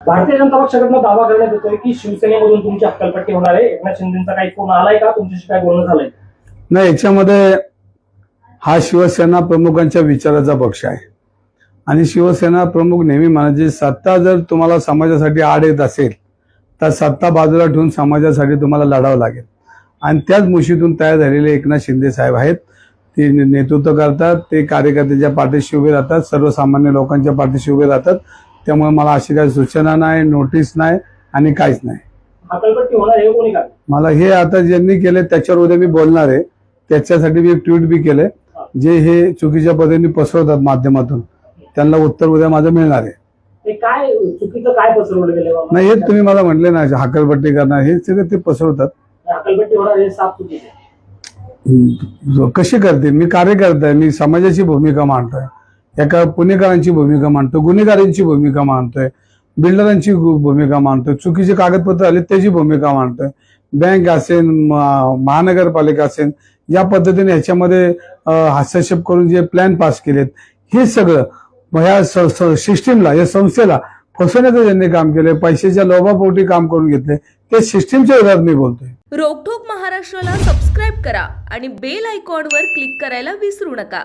भारतीय जनता पक्षाकडनं दावा करण्यात येतोय की शिवसेनेमधून तुमची हक्कलपट्टी होणार आहे. एकनाथ शिंदेचा काही फोन आलाय का? तुमच्याशी काय बोलणं झालंय? नाही याच्यामध्ये हा शिवसेना प्रमुखांच्या विचाराचा पक्ष आहे. आणि शिवसेना प्रमुख नेहमी म्हणायचे सत्ता जर तुम्हाला समाजासाठी आड येत असेल तर सत्ता बाजूला ठेवून समाजासाठी तुम्हाला लढावं लागेल. आणि त्याच मुशीतून तयार झालेले एकनाथ शिंदे साहेब आहेत. ते नेतृत्व करतात ते कार्यकर्त्याच्या पाठीशी उभे राहतात सर्वसामान्य लोकांच्या पाठीशी उभे राहतात. त्यामुळे मला अशी काही सूचना नाही नोटीस नाही आणि काहीच नाही. हे मला हे आता ज्यांनी केले त्याच्यावर उद्या मी बोलणार आहे. त्याच्यासाठी मी एक ट्विट बी केले जे हे चुकीच्या पद्धतीने पसरवतात माध्यमातून. त्यांना उत्तर उद्या माझं मिळणार आहे. काय चुकीचं काय पसरवलं गेलं बाबा? नाही हेच तुम्ही मला म्हटले ना हाकलपट्टी करणार हे सगळं ते पसरवतात. हे कशी करते? मी कार्यकर्ता आहे मी समाजाची भूमिका मांडतोय. एका पुणेकरांची भूमिका मांडतो गुन्हेगारांची भूमिका मांडतोय बिल्डरांची भूमिका मांडतोय चुकीचे कागदपत्र आले त्याची भूमिका मांडतोय. बँक असेल महानगरपालिका असेल या पद्धतीने ह्याच्यामध्ये हस्तक्षेप करून जे प्लॅन पास केलेत हे सगळं ह्या सिस्टीमला या संस्थेला फसवण्याचं ज्यांनी काम केलंय पैशाच्या लोभापोटी काम करून घेतले ते सिस्टीमच्या विरोधात मी बोलतोय. रोकठोक महाराष्ट्राला सबस्क्राईब करा आणि बेल आयकॉनवर क्लिक करायला विसरू नका.